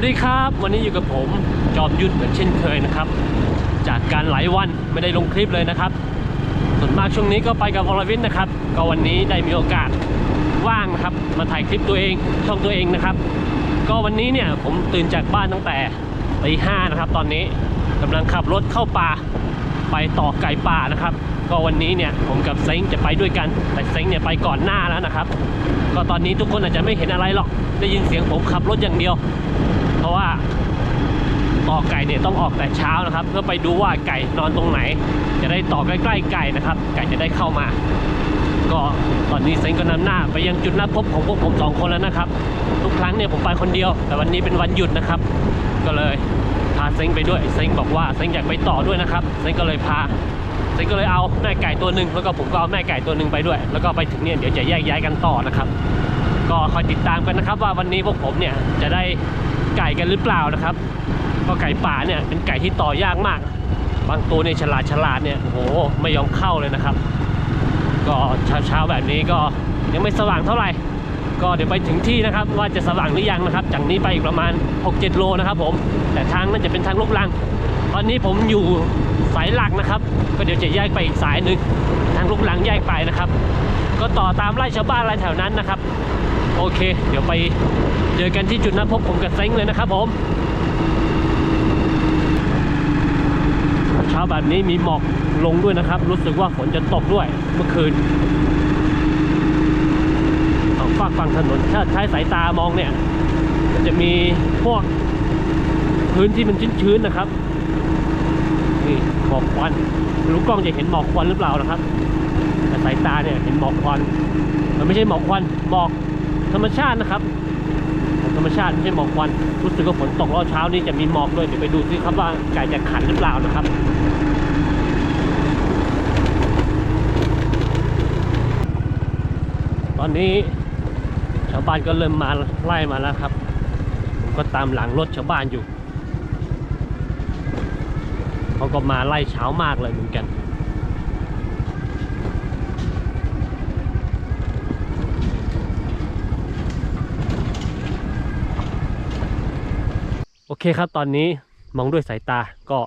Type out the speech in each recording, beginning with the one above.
วัสดีครับ วันนี้อยู่กับผมจอมยุทธเหมือนเช่นเคยนะครับ จากการหลายวันไม่ได้ลงคลิปเลยนะครับ ส่วนมากช่วงนี้ก็ไปกับวรวิทย์นะครับ ก็วันนี้ได้มีโอกาสว่างนะครับ มาถ่ายคลิปตัวเองช่องตัวเองนะครับ ก็วันนี้เนี่ยผมตื่นจากบ้านตั้งแต่ตีห้านะครับตอนนี้กำลังขับรถเข้าป่าไปต่อไก่ป่านะครับ ก็วันนี้เนี่ยผมกับเซ้งจะไปด้วยกันแต่เซ้งเนี่ยไปก่อนหน้าแล้วนะครับ ก็ตอนนี้ทุกคนอาจจะไม่เห็นอะไรหรอกได้ยินเสียงผมขับรถอย่างเดียว ราะว่าต่อไก่เนี่ยต้องออกแต่เช้านะครับ เพื่อไปดูว่าไก่นอนตรงไหน จะได้ต่อใกล้ๆไก่นะครับ ไก่จะได้เข้ามา ก็ตอนนี้เซ็งก็นำหน้า ไปยังจุดนัดพบของพวกผมสองคนแล้วนะครับ ทุกครั้งเนี่ยผมไปคนเดียว แต่วันนี้เป็นวันหยุดนะครับ ก็เลยพาเซ็งไปด้วยเซ็งบอกว่าเซ็งอยากไปต่อด้วยนะครับเซ็งก็เลยพาเซ็งก็เลยเอาแม่ไก่ตัวหนึ่งแล้วก็ผมก็เอาแม่ไก่ตัวหนึ่งไปด้วย แล้วก็ไปถึงเนี่ยเดี๋ยวจะแยกย้ายกันต่อนะครับ ก็คอยติดตามกันนะครับว่าวันนี้พวกผมเนี่ยจะได้ ไก่กันหรือเปล่านะครับก็ไก่ป่าเนี่ยเป็นไก่ที่ต่อยากมาก บางตัวเนี่ยฉลาดฉลาดเนี่ยโอ้โหไม่ยอมเข้าเลยนะครับ ก็เช้าเช้าแบบนี้ก็ยังไม่สว่างเท่าไหร่ ก็เดี๋ยวไปถึงที่นะครับ ว่าจะสว่างหรือยังนะครับ จากนี้ไปอีกประมาณ 6-7 โลนะครับ ผมแต่ทางน่าจะเป็นทางลูกลัง ตอนนี้ผมอยู่สายหลักนะครับ ก็เดี๋ยวจะแยกไปอีกสายหนึ่งทางลูกลังแยกไปนะครับ ก็ต่อตามไร่ชาวบ้านไร่แถวนั้นนะครับ โอเค เดี๋ยวไปเจอกันที่จุดนัดพบผมกับเซ้งเลยนะครับผมเช้าแบบนี้มีหมอกลงด้วยนะครับ รู้สึกว่าฝนจะตกด้วยเมื่อคืนสองฝากฝั่งถนนถ้าใช้สายตามองเนี่ยมันจะมีพวกพื้นที่มันชื้นๆนะครับนี่หมอกควันรู้กล้องจะเห็นหมอกควันหรือเปล่านะครับแต่สายตาเนี่ยเห็นหมอกควันมันไม่ใช่หมอกควันหมอก ธรรมชาตินะครับ ธรรมชาติไม่ใช่หมอกควันรู้สึกว่าฝนตกแล้วเช้านี้จะมีหมอกด้วยเดี๋ยวไปดูซิครับว่าไก่จะขันหรือเปล่านะครับตอนนี้ชาวบ้านก็เริ่มมาไล่มาแล้วครับ ผมก็ตามหลังรถชาวบ้านอยู่เขาก็มาไล่เช้ามากเลยเหมือนกัน เคครับตอนนี้มองด้วยสายตาก็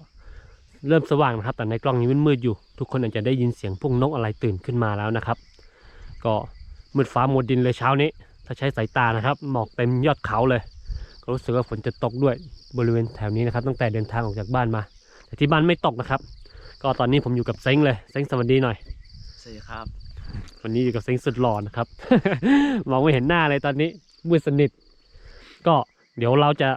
เริ่มสว่างนะครับ แต่ในกล้องนี้มืดๆอยู่ ทุกคนอาจจะได้ยินเสียงพวกนกอะไรตื่นขึ้นมาแล้วนะครับ ก็มืดฟ้ามัวดินเลยเช้านี้ ถ้าใช้สายตานะครับ หมอกเต็มยอดเขาเลย ก็รู้สึกว่าฝนจะตกด้วยบริเวณแถวนี้นะครับ ตั้งแต่เดินทางออกจากบ้านมา แต่ที่บ้านไม่ตกนะครับ ก็ตอนนี้ผมอยู่กับเซ้งเลยเซ้งสวัสดีหน่อยสวัสดีครับ วันนี้อยู่กับเซ้งสุดหล่อนะครับ มองไม่เห็นหน้าเลยตอนนี้มืดสนิท ก็เดี๋ยวเราจะ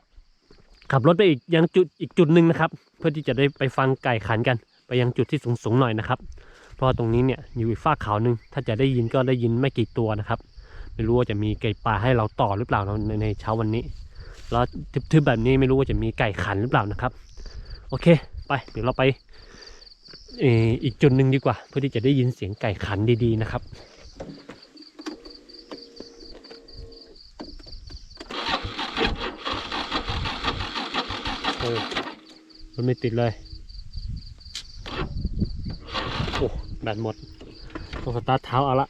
ขับรถไปอีกยังจุดอีกจุดหนึ่งนะครับ เพื่อที่จะได้ไปฟังไก่ขันกัน ไปยังจุดที่สูงๆหน่อยนะครับ เพราะตรงนี้เนี่ยอยู่อีกฝาเขาหนึ่งถ้าจะได้ยินก็ได้ยินไม่กี่ตัวนะครับ ไม่รู้ว่าจะมีไก่ป่าให้เราต่อหรือเปล่าในในเช้าวันนี้ แล้วทึบๆแบบนี้ไม่รู้ว่าจะมีไก่ขันหรือเปล่านะครับ โอเค ไปเดี๋ยวเราไปอีกจุดหนึ่งดีกว่า เพื่อที่จะได้ยินเสียงไก่ขันดีๆนะครับ ออมันไม่ติดเลย โอ้แบตหมดต้องสตาร์ทเท้าเอาละ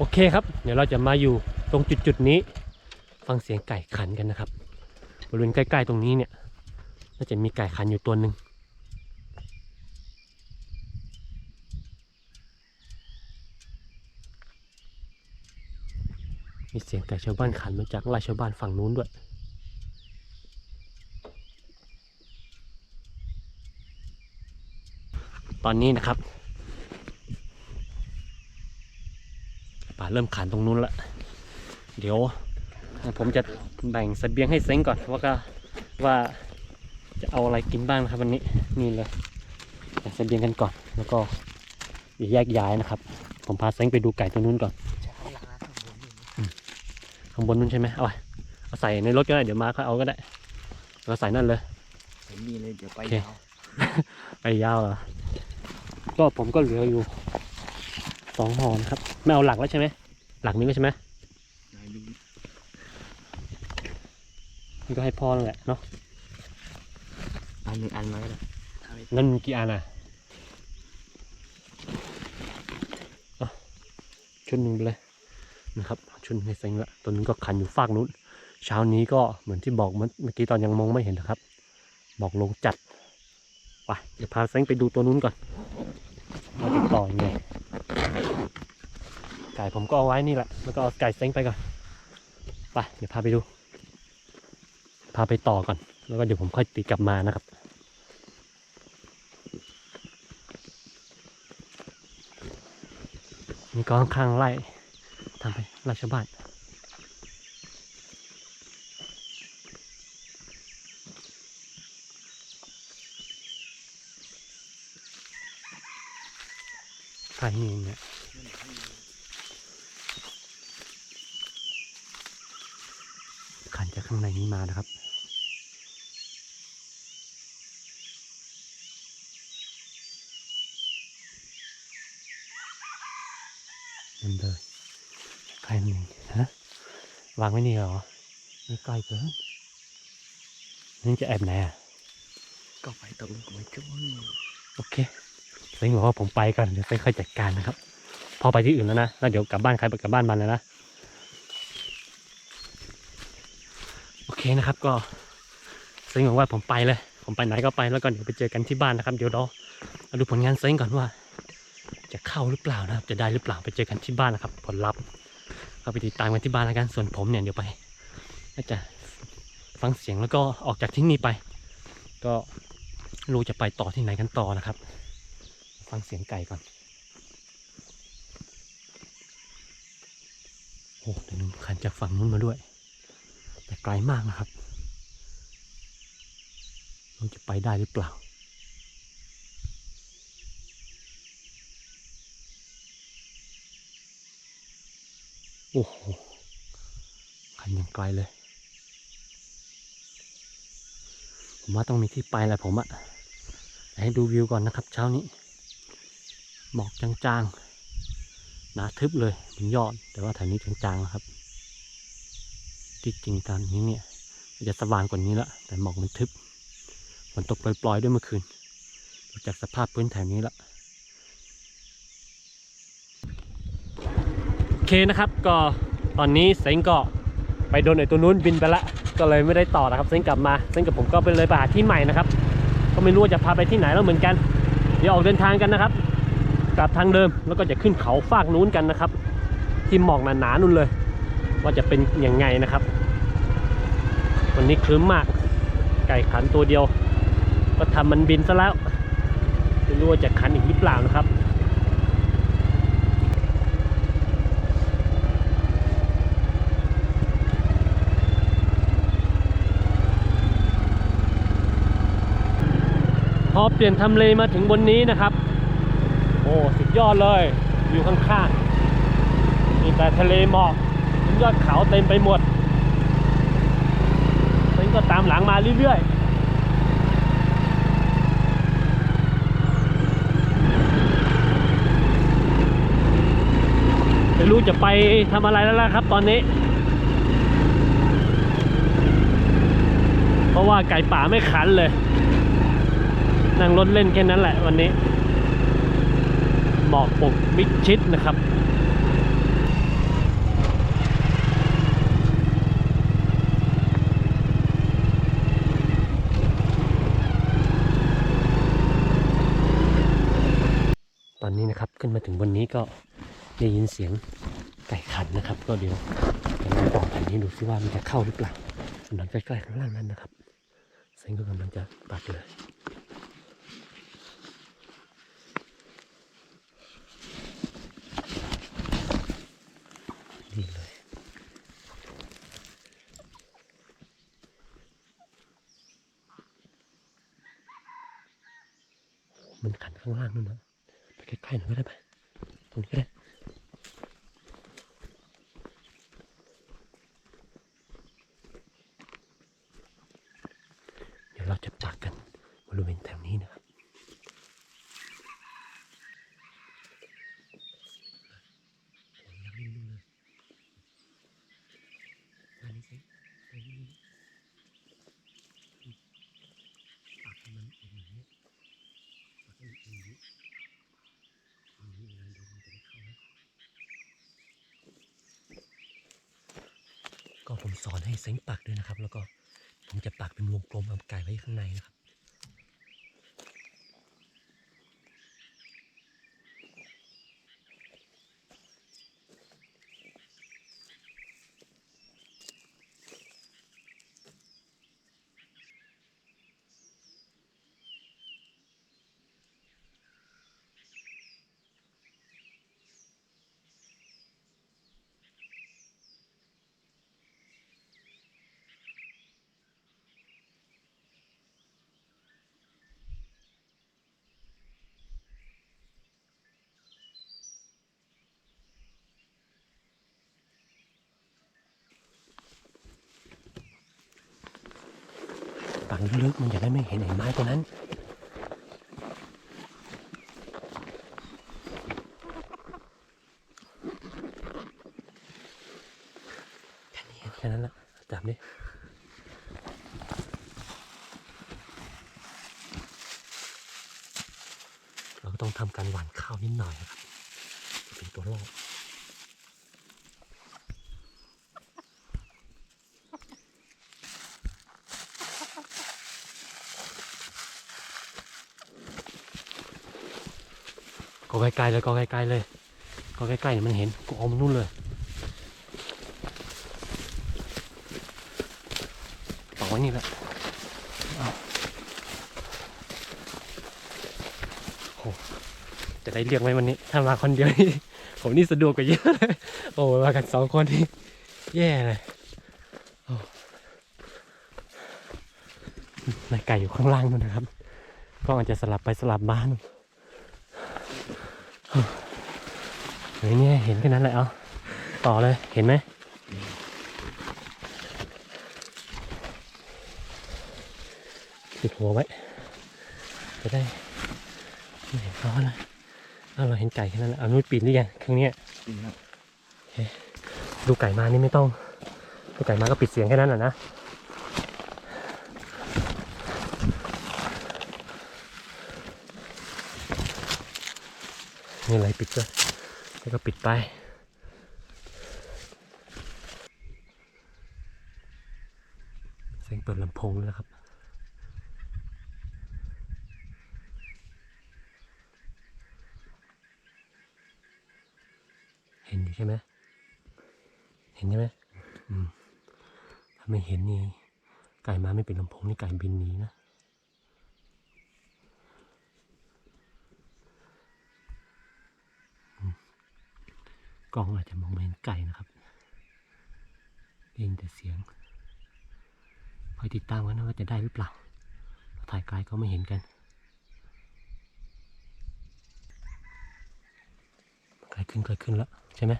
โอเคครับ เดี๋ยวเราจะมาอยู่ตรงจุดจุดๆนี้ ฟังเสียงไก่ขันกันนะครับ บริเวณใกล้ๆตรงนี้เนี่ยน่าจะมีไก่ขันอยู่ตัวหนึ่งมีเสียงไก่ชาวบ้านขันมาจากไร่ชาวบ้านฝั่งนู้นด้วยตอนนี้นะครับ ป่าเริ่มขันตรงนู้นละ เดี๋ยว ผมจะแบ่งเสบียงให้เซ้งก่อนว่าก็ว่าจะเอาอะไรกินบ้างนะครับวันนี้นี่เลยแบ่งเสบียงกันก่อน แล้วก็เดี๋ยวแยกย้ายนะครับ ผมพาเซ้งไปดูไก่ตรงนู้นก่อนจะเอาหลังร้านของผมอยู่ข้างบนนู้นใช่ไหมเอาไปเอาใส่ในรถก็ได้เดี๋ยวมาค่อยเอาก็ได้เราใส่นั่นเลยเห็นมีเลยเดี๋ยวไปโอเคยาวไปยาวเหรอก็ผมก็เหลืออยู่ สองห่อนะครับ ไม่เอาหลักแล้วใช่ไหม หลักนี้ไม่ใช่ไหมนายดูนี่ก็ให้พ่อนั่นแหละเนาะอันหนึ่งอันมาก็ได้ถ้าไม่นั่นมีกี่อันอะอะชุดหนึ่งไปเลยนะครับชุดในเซ็งละตัวนึงก็คันอยู่ฟากนู้นเช้านี้ก็เหมือนที่บอกเมื่อเมื่อกี้ตอนยังมองไม่เห็นนะครับ บอกลงจัดไปเดี๋ยวพาเซ็งไปดูตัวนู้นก่อนมาติดต่อยังไง ไก่ผมก็เอาไว้นี่แหละ แล้วก็เอาไก่เซ็งไปก่อน ไป เดี๋ยวพาไปดู พาไปต่อก่อน แล้วก็เดี๋ยวผมค่อยติดกลับมานะครับนี่ก็ข้างไล่ทำไปไล่ชบ้านใครมีเนี่ย ขันจากข้างในนี้มานะครับ นั่นเลยใครมีฮะวางไว้นี่เหรอไม่ไกลเกินนี่จะแอบไหนอะก็ไปตกลงกับไอ้จุ้นโอเคเซ็งบอกว่าผมไปก่อนเดี๋ยวเซ็งค่อยจัดการนะครับ พอไปที่อื่นแล้วนะแล้วเดี๋ยวกลับบ้านใครไปกลับบ้านมันแล้วนะ โอเค นะครับ ก็เซ็งบอกว่าผมไปเลย ผมไปไหนก็ไปแล้วก็เดี๋ยวไปเจอกันที่บ้านนะครับ เดี๋ยวเรามาดูผลงานเซ็งก่อนว่า จะเข้าหรือเปล่านะครับ จะได้หรือเปล่าไปเจอกันที่บ้านนะครับ ผลลัพธ์ก็ไปติดตามกันที่บ้านแล้วกันส่วนผมเนี่ยเดี๋ยวไปจะฟังเสียงแล้วก็ออกจากที่นี่ไป ก็รู้จะไปต่อที่ไหนกันต่อนะครับ ฟังเสียงไก่ก่อนโอ้เดี๋ยวนึงขันจากฝั่งนู้นมาด้วย แต่ไกลมากนะครับเราจะไปได้หรือเปล่า โอ้โหขันยังไกลเลย ผมว่าต้องมีที่ไปแหละผมอะให้ดูวิวก่อนนะครับ เช้านี้หมอกจางๆหนาทึบเลยบนยอด แต่ว่าแถวนี้จางๆนะครับ ที่จริงตอนนี้เนี่ยจะสว่างกว่านี้ละแต่หมอกมันทึบฝนตกปล่อยๆด้วยเมื่อคืนดูจากสภาพพื้นแถวนี้ละโอเคนะครับก็ตอนนี้เซ็งก็ไปโดนไอ้ตัวนู้นบินไปละก็เลยไม่ได้ต่อนะครับเซ็งกลับมาเซ็งกับผมก็ไปเลยไปหาที่ใหม่นะครับ ก็ไม่รู้จะพาไปที่ไหนแล้วเหมือนกัน เดี๋ยวออกเดินทางกันนะครับ กลับทางเดิมแล้วก็จะขึ้นเขาฟากนู้นกันนะครับ ที่หมอกหนาๆนู่นเลย ว่าจะเป็นยังไงนะครับ วันนี้คลึ้มมาก ไก่ขันตัวเดียว ก็ทำมันบินซะแล้วไม่รู้ว่าจะขันอีกหรือเปล่านะครับพอเปลี่ยนทำเลมาถึงบนนี้นะครับ โอ้ สุดยอดเลย อยู่ข้างๆมีแต่ทะเลหมอกยอดเขาเต็มไปหมด ฉันก็ตามหลังมาเรื่อยๆไม่รู้จะไปทำอะไรแล้วล่ะครับตอนนี้ เพราะว่าไก่ป่าไม่ขันเลย นั่งรถเล่นแค่นั้นแหละวันนี้หมอกปกมิดชิดนะครับ ตอนนี้นะครับ ขึ้นมาถึงบนนี้ก็ได้ยินเสียงไก่ขันนะครับ ก็เดี๋ยวจะลองต่อแผ่นนี้ดูซิว่ามันจะเข้าหรือเปล่าถนนใกล้ๆข้างล่างนั้นนะครับเซ็งก็กำลังจะปักเลยนี่เลยมันขันข้างล่างนู่นนะ ใกล้ๆหน่อยก็ได้ไหมตรงนี้ก็ได้ เดี๋ยวเราจะจากกันบริเวณแถวนี้นะครับ ผมสอนให้เซ้งปักด้วยนะครับ แล้วก็ผมจะปักเป็นวงกลมเอาไก่ไว้ข้างในนะครับ ปักลึกๆมันจะได้ไม่เห็นไอ้ไม้ตัวนั้นแค่นี้แค่นั้นแหละจับดิเราก็ต้องทำการหว่านข้าวนิดหน่อยนะครับจะเป็นตัวล่อ ก็ใกล้ๆเลยก็ใกล้ๆเลยก็ใกล้ๆเนี่ยมันเห็นก็เอามันนู่นเลยปักไว้นี่แหละเอาโอ้จะได้เรียกไหมวันนี้ ถ้ามาคนเดียวนี่ผมนี่สะดวกกว่าเยอะเลยโอ้มากันสองคนนี่แย่เลยนายไก่อยู่ข้างล่างนู่นนะครับ ก็อาจจะสลับไปสลับมานู่นโอ้ เฮ้ยเนี่ยเห็นแค่นั้นแหละเอาต่อเลยเห็นไหมปิดหัวไว้จะได้ไม่เห็นเขาเลยเอาเราเห็นไก่แค่นั้นแหละเอานุ้ยปิดหรือยังครั้งเนี้ยอืมครับดูไก่มานี่ไม่ต้องดูไก่มาก็ปิดเสียงแค่นั้นแหละนะนี่อะไรปิดก็ แล้วก็ปิดไป เสียงเปิดลำโพงแล้วครับ เห็นอยู่ใช่ไหมเห็นใช่ไหมอืมถ้าไม่เห็นนี่ไก่มาไม่เป็นลำโพงนี่ไก่บินหนีนะอืมก ล้องอาจจะมองไม่เห็นไก่นะครับได้ยินแต่เสียงคอยติดตามกันนะว่าจะได้หรือเปล่าเราถ่ายไกลก็ไม่เห็นกันไกลขึ้นไกลขึ้นแล้วใช่ไหม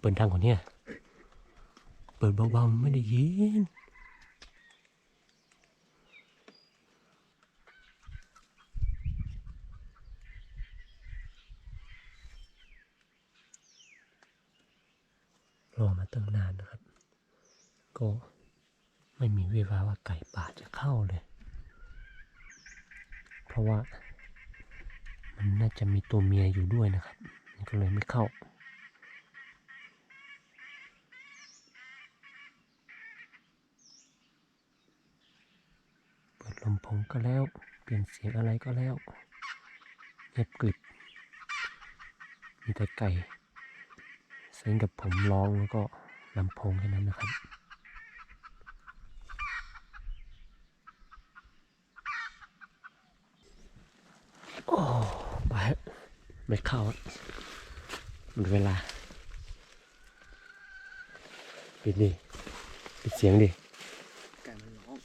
เปิดดังกว่านี้เปิดเบาๆไม่ได้ยิน อมาตั้งนานนะครับ ก็ไม่มีเวลาว่าไก่ป่าจะเข้าเลย เพราะว่ามันน่าจะมีตัวเมียอยู่ด้วยนะครับก็เลยไม่เข้าเปิดลำโพงก็แล้ว เปลี่ยนเสียงอะไรก็แล้วเงียบกริบมีแต่ไก่ เซ็งกับผมร้องแล้วก็ลำโพงแค่นั้นนะครับ โอ้ไปไม่เข้าหมดเวลา ปิดดิ ปิดเสียงดิไก่มันร้อง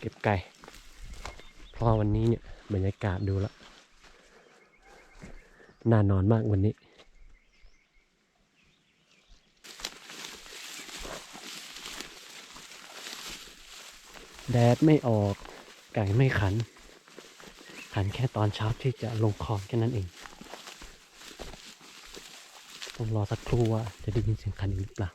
เก็บไก่เพราะวันนี้เนี่ยบรรยากาศดูแล้ว น่านอนมากวันนี้ แดดไม่ออก ไก่ไม่ขัน ขันแค่ตอนเช้าที่จะลงคลองแค่นั้นเอง ต้องรอสักครู่ว่าจะได้ยินเสียงขันอีกหรือเปล่า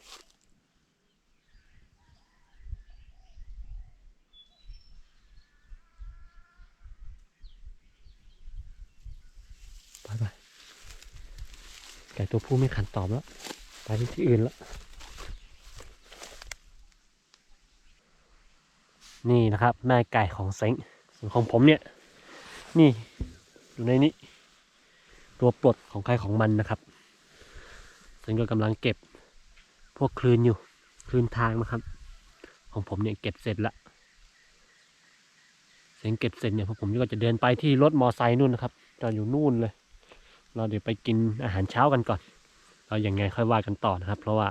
ไก่ ตัวผู้ไม่ขันตอบแล้ว ไปที่อื่นแล้ว นี่นะครับ แม่ไก่ของเซ็งส่วนของผมเนี่ย นี่อยู่ในนี้ ตัวปลดของใครของมันนะครับเซ็งก็กำลังเก็บพวกคลื่นอยู่คลื่นทางนะครับ ของผมเนี่ยเก็บเสร็จละเซ็งเก็บเสร็จเนี่ยพวกผมก็จะเดินไปที่รถมอไซค์นู่นนะครับจอดอยู่นู่นเลย เราเดี๋ยวไปกินอาหารเช้ากันก่อน เราอย่างไงค่อยว่ากันต่อนะครับ เพราะว่า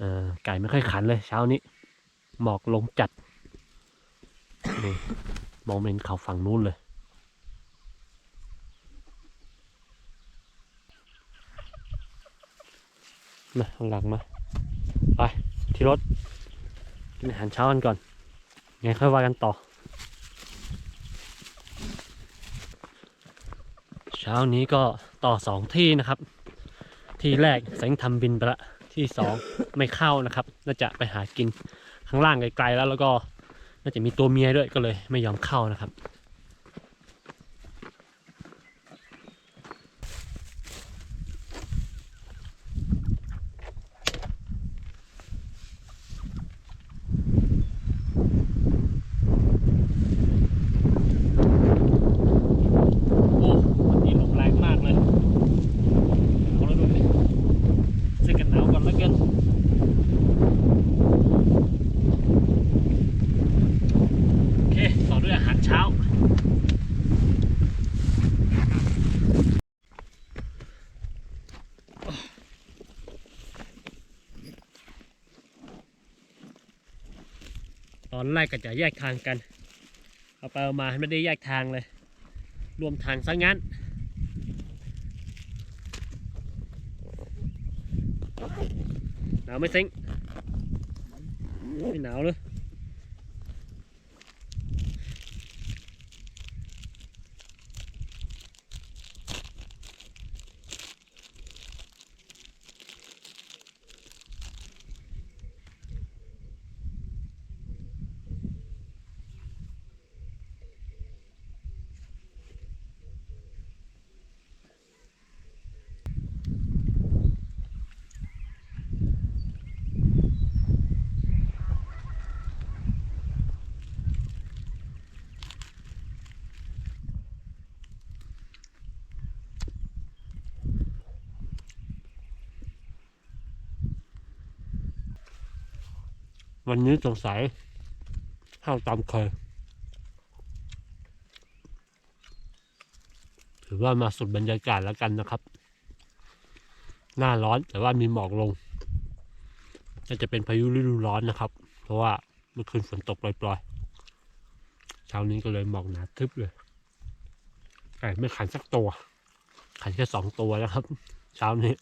อไก่ไม่ค่อยขันเลยเช้านี้ หมอกลงจัดนี่มองเป็นเขาฝั่งนู้นเลยมาหลังมา ไป ที่รถ กินอาหารเช้ากันก่อนไงค่อยว่ากันต่อ เช้านี้ก็ต่อสองที่นะครับ ที่แรกแสงทำบินไปละที่สองไม่เข้านะครับ น่าจะไปหากินข้างล่างไกลๆแล้วแล้วก็น่าจะมีตัวเมียด้วยก็เลยไม่ยอมเข้านะครับ โอ้วันนี้ลมแรงมากเลยเอาแล้วดูดิเสื้อกันหนาวก่อนแล้วกันโอเค ต่อด้วยอาหารเช้า ตอนแรกก็จะแยกทางกัน เอาไปเอามาไม่ได้แยกทางเลย รวมทางซะงั้น หนาวไหม่เซ็งไม่หนาวเลย วันนี้สงสัยข้าวตามเคย ถือว่ามาสุดบรรยากาศแล้วกันนะครับ หน้าร้อนแต่ว่ามีหมอกลงน่าจะเป็นพายุฤดูร้อนนะครับ เพราะว่าเมื่อคืนฝนตกปล่อยๆเช้านี้ก็เลยหมอกหนาทึบเลยไก่ไม่ขันสักตัว ขันแค่สองตัวนะครับ เช้านี้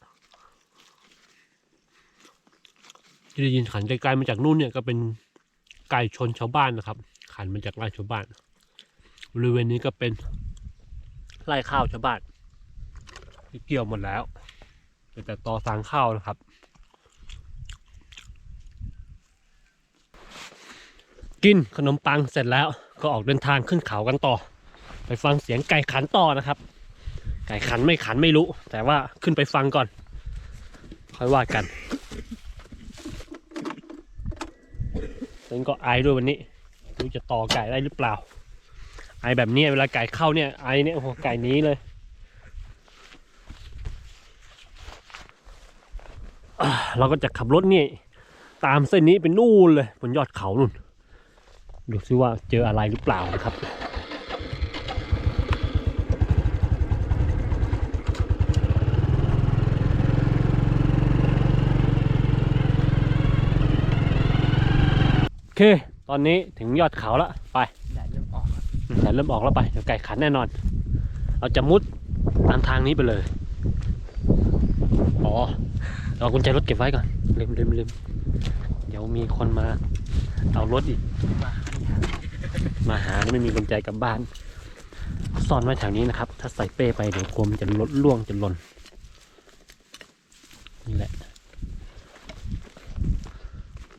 ที่ได้ยินขันไกลๆมาจากนู่นเนี่ยก็เป็นไก่ชนชาวบ้านนะครับ ขันมาจากไร่ชาวบ้านบริเวณนี้ก็เป็นไร่ข้าวชาวบ้านที่เกี่ยวหมดแล้วเหลือแต่ตอสางข้าวนะครับ กินขนมปังเสร็จแล้วก็ออกเดินทางขึ้นเขากันต่อ ไปฟังเสียงไก่ขันต่อนะครับ ไก่ขันไม่ขันไม่รู้ แต่ว่าขึ้นไปฟังก่อน ค่อยว่ากัน นั้นก็ไอด้วยวันนี้ดูจะต่อไก่ได้หรือเปล่า ไอแบบนี้เวลาไก่เข้าเนี่ยไอเนี่ยโอ้โหไก่นี้เลยเราก็จะขับรถนี่ตามเส้นนี้เป็นนู่นเลยบนยอดเขานู่นดูซิว่าเจออะไรหรือเปล่านะครับ โอเค ตอนนี้ถึงยอดเขาแล้วไปแดดเริ่มออกครับแต่เริ่มออกแล้วไปเดี๋ยวไก่ขันแน่นอน เราจะมุดตามทางนี้ไปเลย อ๋อเอากุญแจรถเก็บไว้ก่อนลืมลืมลืมเดี๋ยวมีคนมา เอารถอีก มาหาที่มาหาไม่มีกุญแจกลับบ้านซ่อนไว้แถวนี้นะครับ ถ้าใส่เป้ไปเดี๋ยวกลัวมันจะลดล่วงจะหล่นนี่แหละ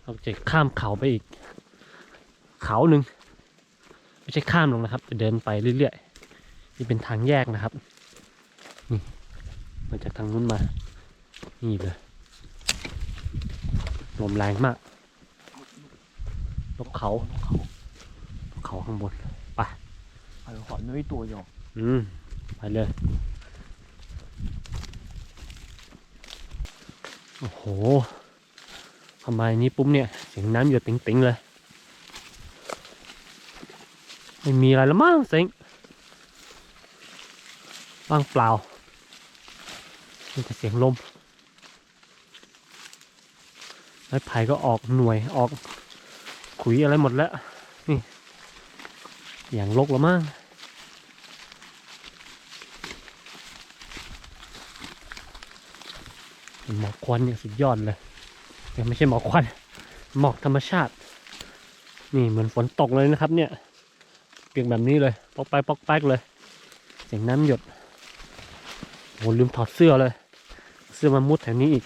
เราจะข้ามเขาไปอีก เขาหนึ่งไม่ใช่ข้ามลงนะครับจะเดินไปเรื่อยๆนี่เป็นทางแยกนะครับนี่มาจากทางนู้นมา นี่เลยลมแรงมากนกเขานกเขาข้างบนไปไอ้ขอนุ้ยตัวหยอกอืมไปเลยโอ้โหทำไมนี้ปุ๊บเนี่ยเสียงน้ำหยดติ๋งๆเลย ไม่มีอะไรแล้วมั้งเซ็งว่างเปล่ามีแต่เสียงลมไม้ไผ่ก็ออกหน่วยออกขุยอะไรหมดแล้ว นี่ อย่างลกแล้วมั้งหมอกควันเนี่ยสุดยอดเลยแต่ไม่ใช่หมอกควันหมอกธรรมชาติ นี่เหมือนฝนตกเลยนะครับเนี่ย เปียกแบบนี้เลย ปอกไปปอกแป๊กเลย เสียงน้ำหยดโหลืมถอดเสื้อเลย เสื้อมามุดแถวนี้อีก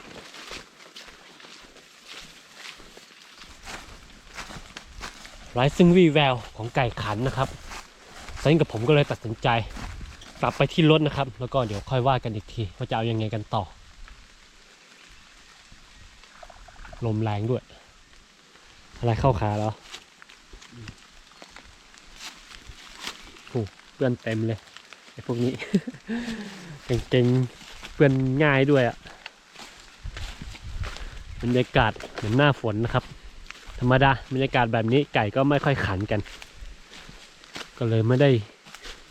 ไร้ซึ่งวี่แววของไก่ขันนะครับเซนกับผมก็เลยตัดสินใจ กลับไปที่รถนะครับ แล้วก็เดี๋ยวค่อยว่ากันอีกที ว่าจะเอายังไงกันต่อ ลมแรงด้วย อะไรเข้าขาแล้วโอ้ เปื้อนเต็มเลยไอ้พวกนี้ เก่งๆเปื้อนง่ายด้วยอะ่ะบรรยากาศเหมือนหน้าฝนนะครับ ธรรมดาบรรยากาศแบบนี้ไก่ก็ไม่ค่อยขันกัน ก็เลยไม่ได้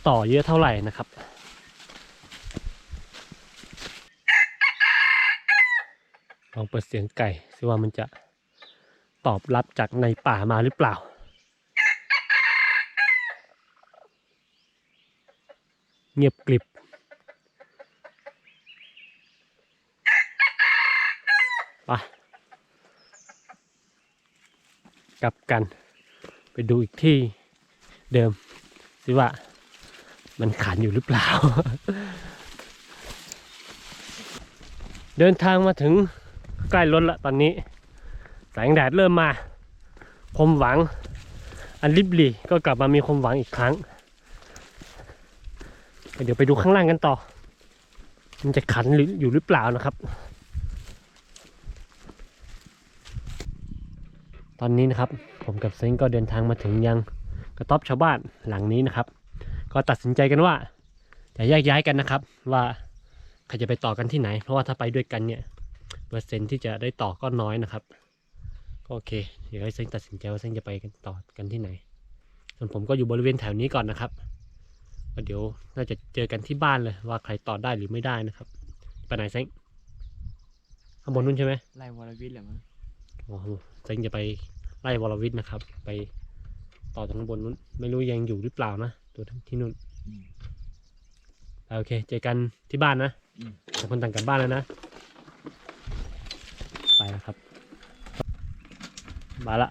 ต่อเยอะเท่าไหร่นะครับลองเปิดเสียงไก่ซิว่ามันจะตอบรับจากในป่ามาหรือเปล่า เงียบกริบไปกลับกัน ไปดูอีกที่เดิม สิว่า มันขันอยู่หรือเปล่า เดินทางมาถึงใกล้รถละตอนนี้ แสงแดดเริ่มมา ความหวัง อันลิบหลีก็กลับมามีความหวังอีกครั้ง เดี๋ยวไปดูข้างล่างกันต่อ มันจะขันหรืออยู่หรือเปล่านะครับ ตอนนี้นะครับ ผมกับเซ้งก็เดินทางมาถึงยังกระต๊อบชาวบ้านหลังนี้นะครับ ก็ตัดสินใจกันว่าจะแยกย้ายกันนะครับ ว่าใครจะไปต่อกันที่ไหน เพราะว่าถ้าไปด้วยกันเนี่ยเปอร์เซ็นต์ที่จะได้ต่อก็น้อยนะครับ ก็โอเค เดี๋ยวให้เซ้งตัดสินใจว่าเซ้งจะไปกันต่อกันที่ไหน ส่วนผมก็อยู่บริเวณแถวนี้ก่อนนะครับ เดี๋ยวน่าจะเจอกันที่บ้านเลยว่าใครต่อได้หรือไม่ได้นะครับไปไหนเซ้งข้างบนนู้นใช่ไหมไล่วรวิทย์เหรอมั้งโอ้โหเซ้งจะไปไล่วรวิทย์นะครับ ไปต่อตรงข้างบนนู้นไม่รู้ยังอยู่หรือเปล่านะตัวที่นู่นโอเค เจอกันที่บ้านนะต่างคนต่างกลับบ้านแล้วนะ ไปแล้วครับ มาละ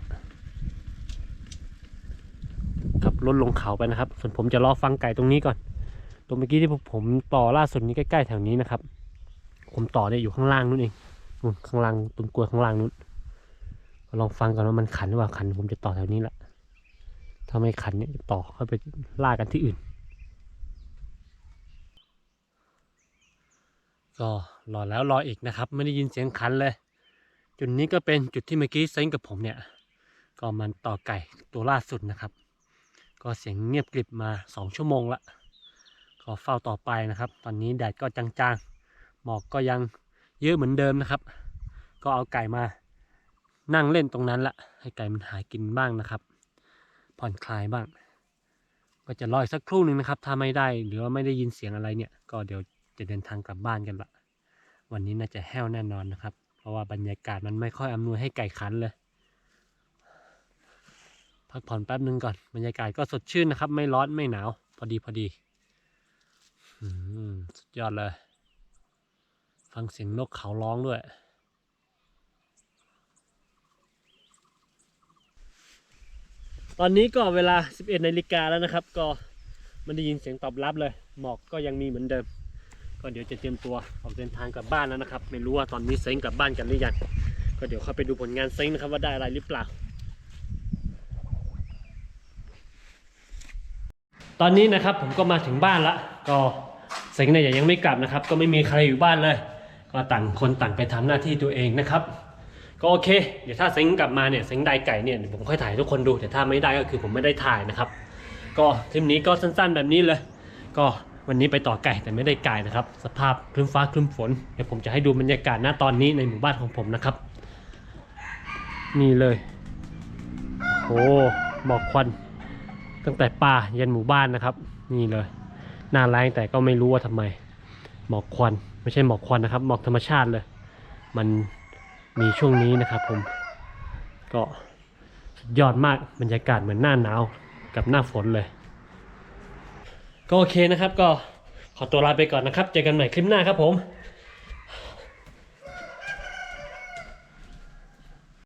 ขับ รถลงเขาไปนะครับ ส่วนผมจะรอฟังไก่ตรงนี้ก่อน ตรงเมื่อกี้ที่ผมต่อล่าสุดนี้ใกล้ๆแถวนี้นะครับ ผมต่อเนี่ยอยู่ข้างล่างนู้นเองนู่นข้างล่างต้นกล้วยข้างล่างนู้นลองฟังก่อนว่ามันขันหรือเปล่าขัน ผมจะต่อแถวนี้แหละถ้าไม่ขันเนี่ยจะต่อเข้าไปล่ากันที่อื่น ก็รอแล้วรออีกนะครับ ไม่ได้ยินเสียงขันเลย จุดนี้ก็เป็นจุดที่เมื่อกี้เซ้งกับผมเนี่ย ก็มันต่อไก่ตัวล่าสุดนะครับ ก็เสียงเงียบกริบมาสองชั่วโมงละก็เฝ้าต่อไปนะครับ ตอนนี้แดดก็จางๆ หมอกก็ยังเยอะเหมือนเดิมนะครับ ก็เอาไก่มานั่งเล่นตรงนั้นละให้ไก่มันหากินบ้างนะครับ ผ่อนคลายบ้าง ก็จะรออีกสักครู่หนึ่งนะครับ ถ้าไม่ได้หรือว่าไม่ได้ยินเสียงอะไรเนี่ย ก็เดี๋ยวจะเดินทางกลับบ้านกันละวันนี้น่าจะแห้วแน่นอนนะครับ เพราะว่าบรรยากาศมันไม่ค่อยอำนวยให้ไก่ขันเลย พักผ่อนแป๊บนึงก่อน บรรยากาศก็สดชื่นนะครับ ไม่ร้อนไม่หนาว พอดีพอดีสุดยอดเลย ฟังเสียงนกเขาร้องด้วย ตอนนี้ก็เวลา 11นาฬิกาแล้วนะครับ ก็ไม่ได้ยินเสียงตอบรับเลย หมอกก็ยังมีเหมือนเดิม ก็เดี๋ยวจะเตรียมตัวออกเดินทางกลับบ้านแล้วนะครับ ไม่รู้ว่าตอนนี้เซ้งกลับบ้านกันหรือยัง ก็เดี๋ยวเข้าไปดูผลงานเซ้งนะครับว่าได้อะไรหรือเปล่า ตอนนี้นะครับผมก็มาถึงบ้านละก็เซ็งเนี่ยยังไม่กลับนะครับ ก็ไม่มีใครอยู่บ้านเลย ก็ต่างคนต่างไปทำหน้าที่ตัวเองนะครับ ก็โอเค เดี๋ยวถ้าเซ็งกลับมาเนี่ยเซ็งได้ไก่เนี่ยผมค่อยถ่ายทุกคนดูแต่ถ้าไม่ได้ก็คือผมไม่ได้ถ่ายนะครับ ก็ทริปนี้ก็สั้นๆแบบนี้เลย ก็วันนี้ไปต่อไก่แต่ไม่ได้ไก่นะครับ สภาพคลึ้มฟ้าคลึ้มฝนเดี๋ยวผมจะให้ดูบรรยากาศหน้าตอนนี้ในหมู่บ้านของผมนะครับ นี่เลยโอ้หมอกควัน ตั้งแต่ป่ายันหมู่บ้านนะครับ นี่เลยหน้าแรงแต่ก็ไม่รู้ว่าทำไม หมอกควันไม่ใช่หมอกควันนะครับ หมอกธรรมชาติเลย มันมีช่วงนี้นะครับผมก็สุดยอดมากบรรยากาศเหมือนหน้าหนาวกับหน้าฝนเลย ก็โอเคนะครับ ก็ขอตัวลาไปก่อนนะครับ เจอกันใหม่คลิปหน้าครับผม